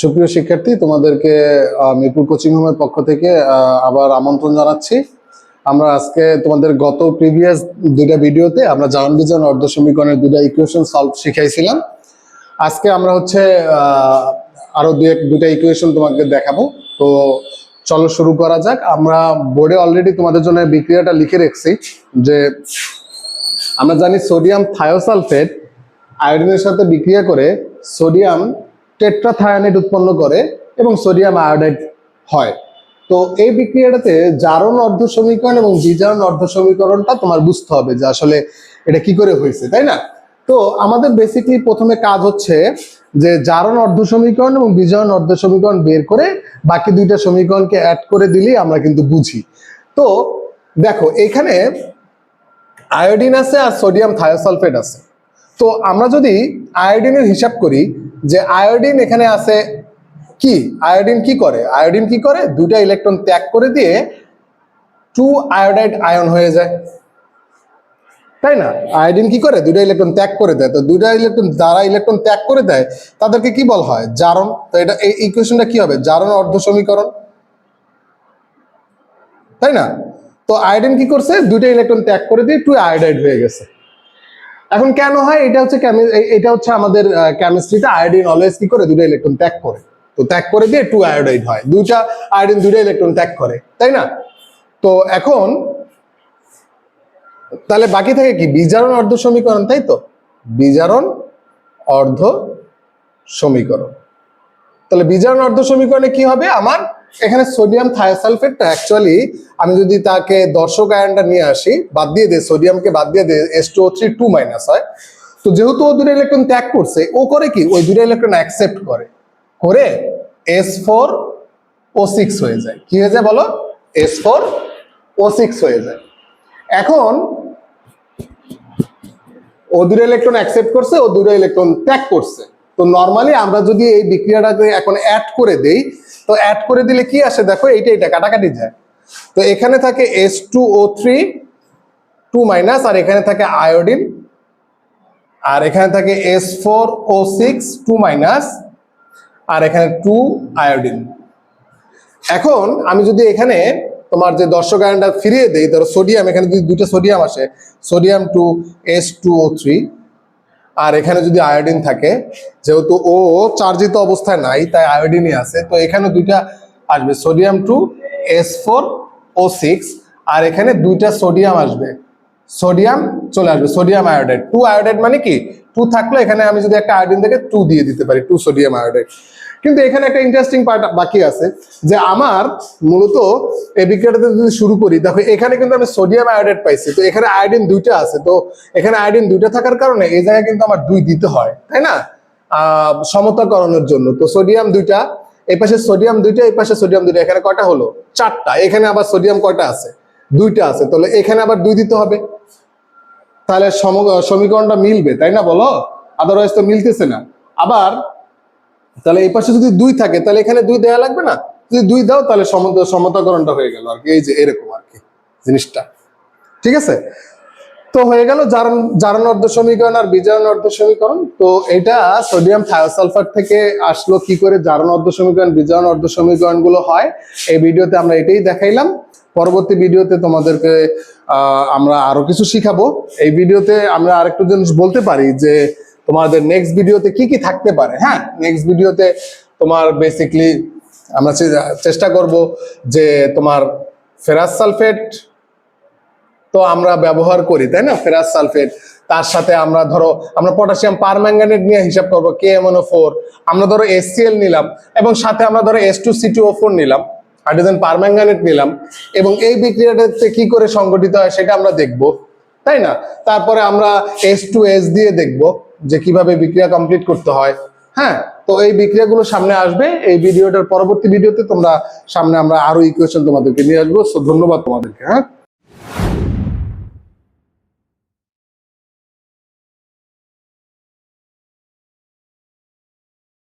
সুপ্রিয় শিক্ষার্থী, তোমাদেরকে মিরপুর কোচিং হোমের পক্ষ থেকে আবার আমন্ত্রণ জানাচ্ছি। আমরা আজকে তোমাদের গত প্রিভিয়াস দুইটা ভিডিওতে আমরা জার্ন বিজান অর্ধ সমীকরণের দুইটা ইকুয়েশন সলভ শিখাইছিলাম। আজকে আমরা হচ্ছে আরও দুই এক, দুইটা ইকুয়েশন তোমাকে দেখাবো। তো চলো শুরু করা যাক। আমরা বোর্ডে অলরেডি তোমাদের জন্য বিক্রিয়াটা লিখে রেখেছি যে, আমরা জানি সোডিয়াম থায়োসালফেট আয়োডিনের সাথে বিক্রিয়া করে সোডিয়াম টেট্রাথায়োনেট উৎপন্ন করে এবং সোডিয়াম আয়োডাইড হয়। তো এই বিক্রিয়াটাতে জারণ অর্ধ সমীকরণ এবং বিজারণ অর্ধ সমীকরণটা তোমার বুঝতে হবে যে আসলে এটা কি করে হয়েছে, তাই না? তো আমাদের বেসিকলি প্রথমে কাজ হচ্ছে যে জারণ অর্ধ সমীকরণ এবং বিজারণ অর্ধ সমীকরণ বের করে বাকি দুইটা সমীকরণকে অ্যাড করে দিলেই আমরা কিন্তু বুঝি। তো দেখো, এখানে আয়োডিন আছে আর সোডিয়াম থায়োসালফেট আছে। তো আমরা যদি আয়োডিনের হিসাব করি যে আয়োডিন এখানে আছে কি? আয়োডিন কি করে? আয়োডিন কি করে? দুটা ইলেকট্রন ত্যাগ করে দিয়ে টু আয়োডাইড আয়ন হয়ে যায়। তাই না? আয়োডিন কি করে? দুটা ইলেকট্রন ত্যাগ করে দেয়। তো দুটা ইলেকট্রন, যারা ইলেকট্রন ত্যাগ করে দেয়, তাদেরকে কি বলা হয়? জারণ। তো এটা এই ইকুয়েশনটা কি হবে? জারণ অর্ধ সমীকরণ। তাই না? তো আয়োডিন কি করছে? দুইটা ইলেকট্রন ত্যাগ করে দিয়ে টু আয়োডাইড হয়ে গেছে। এখন কেন হয়? এটা হচ্ছে এটা হচ্ছে আমাদের কেমিস্ট্রিতে আয়োডিন অলওয়েজ কি করে? দুটো ইলেকট্রন ত্যাগ করে। তো ত্যাগ করে দিয়ে টু আয়োডাইড হয়। দুইটা আয়োডিন দুইটা ইলেকট্রন ত্যাগ করে। তাই না? তো এখন, তাহলে বাকি থাকে কি? বিজারণ অর্ধ সমীকরণ, তাই তো? বিজারণ অর্ধ সমীকরণ। তাহলে বিজারণ অর্ধ সমীকরণে কি হবে? আমার এখানে সোডিয়াম থায়োসালফেটটা অ্যাকচুয়ালি আমি যদি তাকে দর্শক আয়নটা নিয়ে আসি, বাদ দিয়ে দে সোডিয়ামকে বাদ দিয়ে দে S two three two minus হয়। তো যেহেতু ও দুটো ইলেকট্রন ত্যাগ করছে, ও করে কি? ওই দুটো ইলেকট্রন অ্যাকসেপ্ট করে। করে এস ফোর ও সিক্স হয়ে যায়। কি হয়ে যায় বলো? এস ফোর ও সিক্স হয়ে যায়। এখন ও দুটো ইলেকট্রন অ্যাকসেপ্ট করছে, ও দুটো ইলেকট্রন ত্যাগ করছে। তো নর্মালি আমরা যদি এই বিক্রিয়াটাকে এখন অ্যাড করে দেই তো অ্যাড করে দিলে কি আসে? দেখো এইটা এটা কাটাকাটি যায়। তো এখানে থাকে S two O three two minus আর এখানে থাকে আয়োডিন আর এখানে থাকে S four O six two minus আর এখানে টু আয়োডিন এখন আমি যদি এখানে তোমার যে দর্শক আয়নটা ফিরিয়ে দেই, ধরো সোডিয়াম এখানে যদি দুটো সোডিয়াম আসে sodium two S two O three আর এখানে যদি আয়োডিন থাকে, যেহেতু ও চার্জিত অবস্থায় নাই, তাই আয়োডিনই আছে। তো এখানে দুইটা আসবে sodium two S four O six আর এখানে দুইটা সোডিয়াম আসবে। সোডিয়াম চলে আসবে সোডিয়াম আয়োডাইড টু আয়োডাইড মানে কি? টু থাকলে এখানে আমি যদি একটা আয়োডিন থেকে টু দিয়ে দিতে পারি টু সোডিয়াম আয়োডাইড কিন্তু এখানে একটা ইন্টারেস্টিং পার্ট বাকি আছে, যে আমার মূলত এই যদি শুরু করি, দেখো এখানে কিন্তু আমি সোডিয়াম আয়োডাইড পাইছি, তো এখানে আয়োডিন দুইটা আছে, তো এখানে আয়োডিন দুইটা থাকার কারণে এই জায়গায় কিন্তু আমার দুই দিতে হয়, তাই না? সমতাকরণের জন্য, তো সোডিয়াম দুইটা, এই পাশে সোডিয়াম দুইটা, এই পাশে সোডিয়াম দুইটা, এখানে কয়টা হলো? চারটা, এখানে আবার সোডিয়াম কয়টা আছে? দুইটা আছে, তাহলে এখানে আবার দুই দিতে হবে। তাহলে সম- সমীকরণটা মিলবে, তাই না বলো? আদারওয়াইজ তো মিলতেছে না। আবার তাহলে এই পাশে যদি দুই থাকে, তাহলে এখানে দুই দেয়া লাগবে না? যদি দুই দাও, তাহলে সমতাকরণটা হয়ে গেল আর কি। এই যে এরকম আর কি জিনিসটা। ঠিক আছে? তো হয়ে গেল জারণ জারণ অর্ধ সমীকরণ আর বিজারণ অর্ধ সমীকরণ। তো এটা সোডিয়াম থায়োসালফার থেকে আসলো কি করে জারণ অর্ধ সমীকরণ, বিজারণ অর্ধ সমীকরণগুলো হয়। এই ভিডিওতে আমরা এটাই দেখাইলাম। পরবর্তী ভিডিওতে তোমাদেরকে আমরা আরও কিছু শিখাবো। এই ভিডিওতে আমরা আরেকটু জিনিস বলতে পারি যে তোমাদের নেক্সট ভিডিওতে কি কি থাকতে পারে হ্যাঁ? নেক্সট ভিডিওতে তোমার বেসিকলি আমরা চেষ্টা করব যে তোমার ফেরাস সালফেট তো আমরা ব্যবহার করি, তাই না? ফেরাস সালফেট তার সাথে আমরা ধরো, আমরা পটাশিয়াম পারম্যাঙ্গানেট নিয়ে হিসাব করব কে এমনও ফোর আমরা ধরো এসসিএল নিলাম, এবং সাথে আমরা ধরো S two C two O four নিলাম হাইড্রোজেন পারম্যাঙ্গানেট নিলাম, এবং এই বিক্রিয়াটাতে কি করে সংগঠিত হয় সেটা আমরা দেখব। তাই না? তারপরে আমরা এস টু এস দিয়ে দেখব যে কীভাবে বিক্রিয়া কমপ্লিট করতে হয়। হ্যাঁ? তো এই বিক্রিয়াগুলো সামনে আসবে। এই ভিডিওটার পরবর্তী ভিডিওতে তোমরা সামনে আমরা আরও ইকুয়েশন তোমাদেরকে নিয়ে আসব। ধন্যবাদ তোমাদেরকে হ্যাঁ?